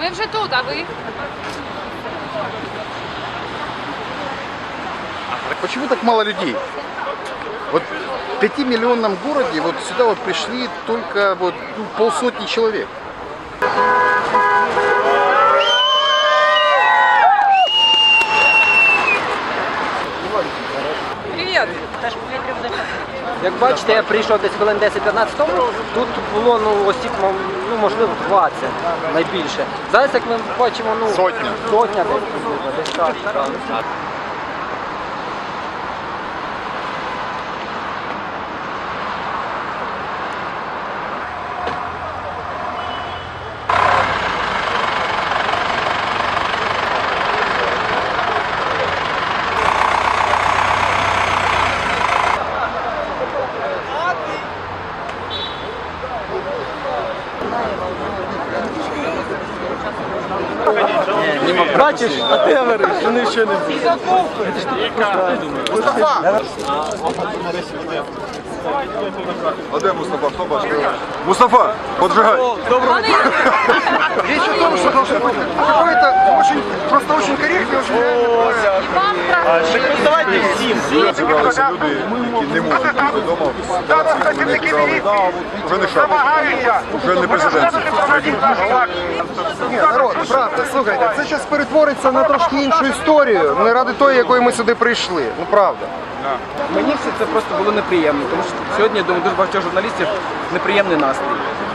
Ми вже тут, а ви? Почему так мало людей? Вот в пятимиллионном городе вот сюда вот пришли только вот ну, полсотни человек. Привіт. Як бачите, я прийшов десь хвилин 10-15 тому. Тут було ну, осіб, ну, можливо, 20 найбільше. Зараз, як ми бачимо, ну, Сотня. сотня десь, десь так. Бачиш, а ти говориш, що нічого не Мустафа! А де Мустафа? Хто бачить? Мустафа, поджигай. Речь о том, что должен быть какой-то очень, просто очень корректный, очень Давайте всім. Люди, які не можуть бути вдома. Вони вже не шапка, вже не президентські. Ні, народ, правда, слухайте, це зараз перетвориться на трошки іншу історію, не ради тої, якої ми сюди прийшли. Ну правда. Мені все це просто було неприємно, тому що сьогодні я думаю, дуже багато журналістів неприємний настрій.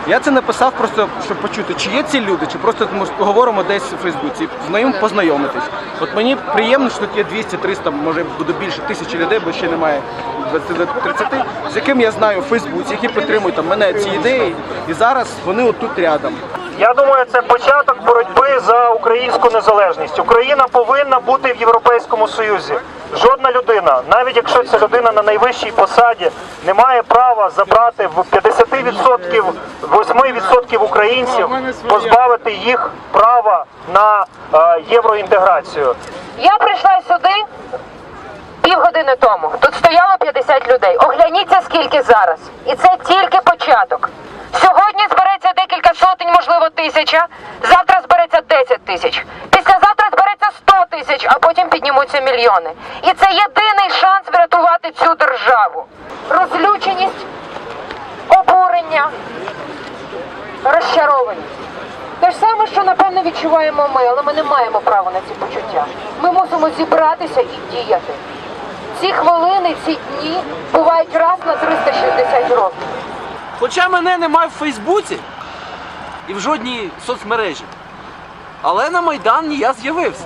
Я це написав просто, щоб почути, чи є ці люди, чи просто ми говоримо десь у Фейсбуці, знайом познайомитись. От мені приємно, що тут є 200-300, може буде більше тисячі людей, бо ще немає 20-30, з яким я знаю у Фейсбуці, які підтримують там, мене ці ідеї, і зараз вони отут рядом. Я думаю, це початок боротьби за українську незалежність. Україна повинна бути в Європейському Союзі. Жодна людина, навіть якщо ця людина на найвищій посаді, не має права забрати в 50%, 8% українців, позбавити їх права на е, євроінтеграцію. Я прийшла сюди півгодини тому. Тут стояло 50 людей. Огляніться, скільки зараз. І це тільки початок. Сьогодні збереться декілька сотень, можливо, тисяча. Завтра збереться 10 тисяч. Післязавтра збереться 100 тисяч, а потім піднімуться мільйони. І це єдиний шанс врятувати цю державу. Розлюченість, обурення, розчарованість. Те ж саме, що напевно відчуваємо ми, але ми не маємо права на ці почуття. Ми мусимо зібратися і діяти. Ці хвилини, ці дні бувають раз на 360 років. Хоча мене немає в Фейсбуці і в жодній соцмережі. Але на Майдан я з'явився.